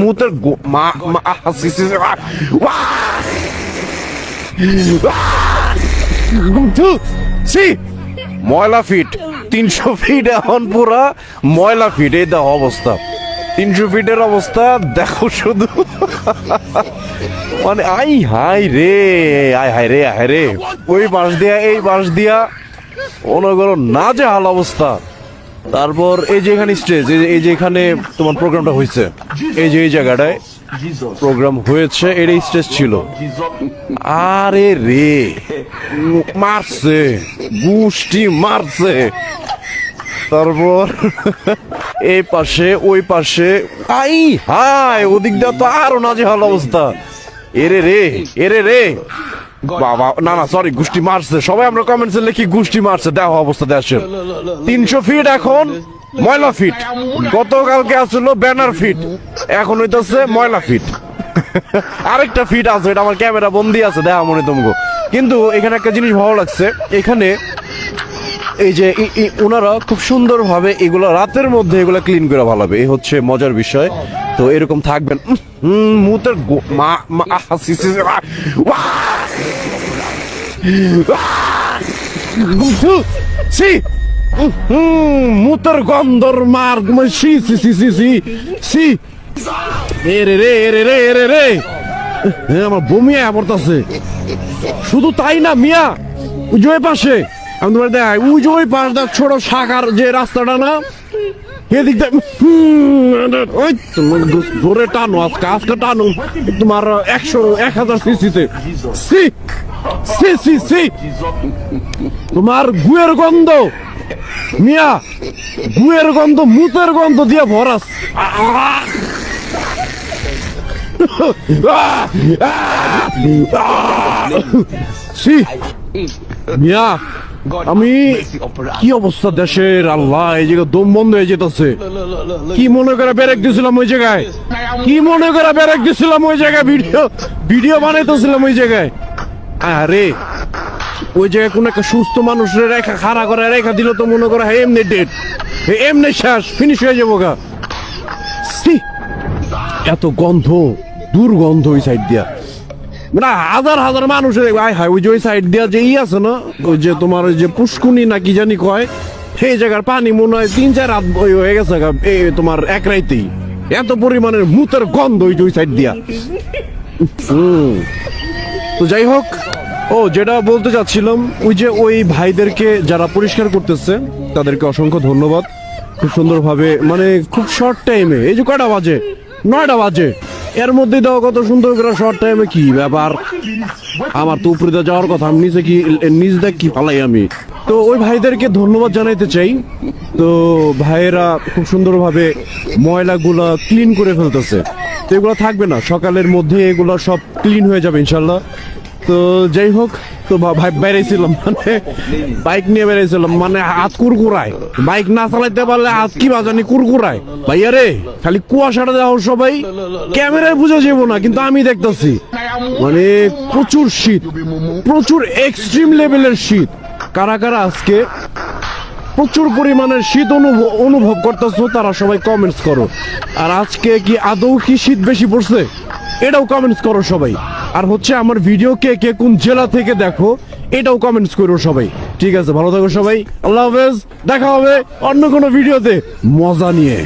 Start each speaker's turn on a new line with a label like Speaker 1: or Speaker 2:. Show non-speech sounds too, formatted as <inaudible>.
Speaker 1: মুতের মা মা সি! ময়লা ফিট, তিনশো ফিট এখন পুরা, ময়লা ফিট, এই দেখো অবস্থা। তিনশো ফিটের অবস্থা, দেখো শুধু। মানে আই, হাই রে, আই, হাই রে হাই রে। ওই বাঁশ দিয়া, এই বাঁশ দিয়া করো না যে হাল অবস্থা। তারপর এই যে এখানে স্টেজ এই যে এখানে তোমার প্রোগ্রামটা হয়েছে, এই যে এই জায়গাটায় প্রোগ্রাম হয়েছে, এর স্টেজ ছিল। আরে রে মারছে, গুষ্টি মারছে। তারপর <laughs> এই পাশে, ওই পাশে, আই হাই ওদিক দিয়ে তো আরও নাজেহাল অবস্থা। এরে রে এরে রে। বাবা না না সরি গুষ্টি মারছে সবাই আমরা কমেন্টসে লিখি গুষ্টি মারছে দেখো অবস্থা দেশের তিনশো ফিট এখন ময়লা ফিট গতকালকে আসলো ব্যানার ফিট এখন হইতেছে ময়লা ফিট আরেকটা ফিট আছে এটা আমার ক্যামেরা বন্দি আছে দেখা মনে তোমাকে কিন্তু এখানে একটা জিনিস ভালো লাগছে এখানে এই যে ওনারা খুব সুন্দরভাবে এগুলো রাতের মধ্যে এগুলো ক্লিন করে ভালো হবে এই হচ্ছে মজার বিষয় তো এরকম থাকবেন। মুতের মা সি, মুতের গন্ধর মার সি সি সি সি সি সি রে রে রে রে এ রে রে। আমার বমি আয়া পড়তাছে। শুধু তাই না মিয়া? ওই পাশে। আমি তোমার দেখাই ওই যে ওই পাশটা ছোট শাখার যে রাস্তাটা না? এদিক দিয়ে হুম, ওই জোরে টানো আজকে টানো। তোমার একশো এক হাজার সিসিতে। সি সি সি সি। তোমার গুয়ের গন্ধ। মিয়া গুয়ের গন্ধ মুতের গন্ধ দিয়ে ভরাস! ছি মিয়া আমি কি অবস্থা দেশের আল্লাহ এই জায়গায় দম বন্ধ হয়ে যেতেছে। কি মনে করে ব্যারেক দিছিলাম ওই জায়গায়? কি মনে করে ব্যারেক দিছিলাম ওই জায়গায়? ভিডিও ভিডিও বানাইতেছিলাম ওই জায়গায়। আরে ওই জায়গায় কোন একটা সুস্থ মানুষের রেখা খাড়া করে রেখা দিল তো মনে করে হ্যাঁ, এমনি ডেট এমনি শ্বাস ফিনিশ হয়ে যাব গা! এত গন্ধ দুর্গন্ধ ওই সাইড দিয়া। মানে হাজার হাজার মানুষের আয় হায়, ওই যে ওই সাইড দিয়া যে ই আছে না, ওই যে তোমার ওই যে পুষ্কুনি না কি জানি কয়, সেই জায়গার পানি মনে হয় তিন চার রাত হয়ে গেছে এই তোমার এক রাইতেই। এত পরিমাণের মুতের গন্ধ ওই ওই সাইড দিয়া। হুম। তো যাই হোক, ও, যেটা বলতে চাচ্ছিলাম, ওই যে ওই ভাইদেরকে যারা পরিষ্কার করতেছে, তাদেরকে অসংখ্য ধন্যবাদ। খুব সুন্দরভাবে মানে খুব শর্ট টাইমে এই যে কয়টা বাজে? নয়টা বাজে। এর মধ্যে দাও কত সুন্দর করে শর্ট টাইমে কি ব্যাপার? আমার তো উপরে যাওয়ার কথা, আমি নিচে কি নিচ দেখ কি পালাই আমি। তো ওই ভাইদেরকে ধন্যবাদ জানাইতে চাই। তো ভাইয়েরা খুব সুন্দরভাবে ময়লাগুলা ক্লিন করে ফেলতেছে। তো এগুলো থাকবে না, সকালের মধ্যে এগুলো সব ক্লিন হয়ে যাবে ইনশাল্লাহ। তো যাই হোক, তো ভাই বেড়াইছিলাম মানে বাইক নিয়ে বেড়াইছিলাম মানে হাত কুরকুরায়। বাইক না চালাইতে পারলে হাত কি বাজানি কুরকুরায়। ভাইয়া রে, খালি কুয়াশাটা দেওয়া সবাই, ক্যামেরায় বুঝে যাব না, কিন্তু আমি দেখতেছি। মানে প্রচুর শীত, প্রচুর এক্সট্রিম লেভেলের শীত। কারা কারা আজকে প্রচুর পরিমাণের শীত অনুভব করতেছো, তারা সবাই কমেন্টস করো। আর আজকে কি আদৌ কি শীত বেশি পড়ছে? এটাও কমেন্টস করো সবাই। আর হচ্ছে আমার ভিডিও কে কে কোন জেলা থেকে দেখো, এটাও কমেন্টস করো সবাই। ঠিক আছে, ভালো থাকো সবাই। আল্লাহ হাফেজ, দেখা হবে অন্য কোনো ভিডিওতে মজা নিয়ে।